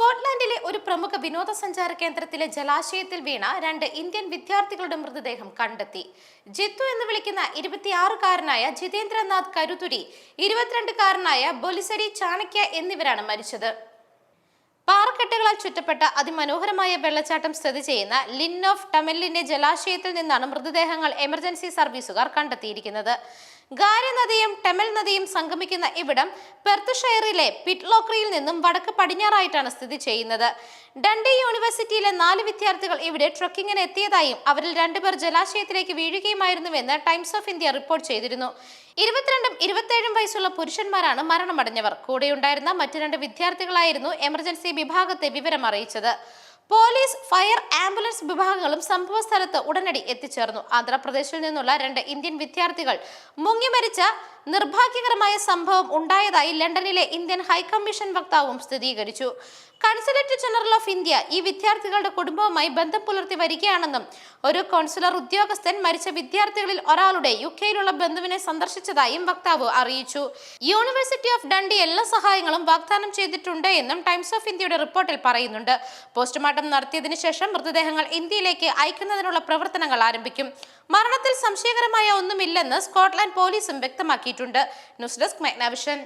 സ്കോട്ട്ലാൻഡിലെ ഒരു പ്രമുഖ വിനോദസഞ്ചാര കേന്ദ്രത്തിലെ ജലാശയത്തിൽ വീണ രണ്ട് ഇന്ത്യൻ വിദ്യാർത്ഥികളുടെ മൃതദേഹം കണ്ടെത്തി. ജിത്തു എന്ന് വിളിക്കുന്ന ഇരുപത്തിയാറുകാരനായ ജിതേന്ദ്രനാഥ് കരുതുരി ഇരുപത്തിരണ്ടുകാരനായ ബൊലിസരി ചാണക്യ എന്നിവരാണ് മരിച്ചത്. പാറക്കെട്ടുകളാൽ ചുറ്റപ്പെട്ട അതിമനോഹരമായ വെള്ളച്ചാട്ടം സ്ഥിതി ചെയ്യുന്ന ലിൻ ഓഫ് ടമെല്ലിന്റെ ജലാശയത്തിൽ നിന്നാണ് മൃതദേഹങ്ങൾ എമർജൻസി സർവീസുകാർ കണ്ടെത്തിയിരിക്കുന്നത്. ഗാരി നദിയും ടെമൽ നദിയും സംഗമിക്കുന്ന ഇവിടം പെർത്തുഷയറിലെ പിറ്റ്ലോക്രിയിൽ നിന്നും വടക്ക് പടിഞ്ഞാറായിട്ടാണ് സ്ഥിതി ചെയ്യുന്നത്. ഡണ്ടി യൂണിവേഴ്സിറ്റിയിലെ നാല് വിദ്യാർത്ഥികൾ ഇവിടെ ട്രക്കിങ്ങിന് എത്തിയതായും അവരിൽ രണ്ടുപേർ ജലാശയത്തിലേക്ക് വീഴുകയുമായിരുന്നുവെന്ന് ടൈംസ് ഓഫ് ഇന്ത്യ റിപ്പോർട്ട് ചെയ്തിരുന്നു. ഇരുപത്തിരണ്ടും ഇരുപത്തേഴും വയസ്സുള്ള പുരുഷന്മാരാണ് മരണമടഞ്ഞവർ. കൂടെയുണ്ടായിരുന്ന മറ്റു രണ്ട് വിദ്യാർത്ഥികളായിരുന്നു എമർജൻസി വിഭാഗത്തെ വിവരം അറിയിച്ചത്. പോലീസ് ഫയർ ആംബുലൻസ് വിഭാഗങ്ങളും സംഭവസ്ഥലത്ത് ഉടനടി എത്തിച്ചേർന്നു. ആന്ധ്രാപ്രദേശിൽ നിന്നുള്ള രണ്ട് ഇന്ത്യൻ വിദ്യാർത്ഥികൾ മുങ്ങിമരിച്ച നിർഭാഗ്യകരമായ സംഭവം ഉണ്ടായതായി ലണ്ടനിലെ ഇന്ത്യൻ ഹൈക്കമ്മീഷൻ വക്താവും സ്ഥിരീകരിച്ചു. കൺസുലേറ്റ് ജനറൽ ഓഫ് ഇന്ത്യ ഈ വിദ്യാർത്ഥികളുടെ കുടുംബവുമായി ബന്ധം പുലർത്തി വരികയാണെന്നും ഒരു കോൺസുലർ ഉദ്യോഗസ്ഥൻ മരിച്ച വിദ്യാർത്ഥികളിൽ ഒരാളുടെ യു കെയിലുള്ള ബന്ധുവിനെ സന്ദർശിച്ചതായും വക്താവ് അറിയിച്ചു. യൂണിവേഴ്സിറ്റി ഓഫ് ഡണ്ടി എല്ലാ സഹായങ്ങളും വാഗ്ദാനം ചെയ്തിട്ടുണ്ട് എന്നും ടൈംസ് ഓഫ് ഇന്ത്യയുടെ റിപ്പോർട്ടിൽ പറയുന്നുണ്ട്. പോസ്റ്റ്മോർട്ടം നടത്തിയതിനു ശേഷം മൃതദേഹങ്ങൾ ഇന്ത്യയിലേക്ക് അയക്കുന്നതിനുള്ള പ്രവർത്തനങ്ങൾ ആരംഭിക്കും. മരണത്തിൽ സംശയകരമായ ഒന്നുമില്ലെന്ന് സ്കോട്ട്ലാൻഡ് പോലീസും വ്യക്തമാക്കിയിട്ടുണ്ട് ന്യൂസ് ഡെസ്ക് മെഗ്നാവിഷൻ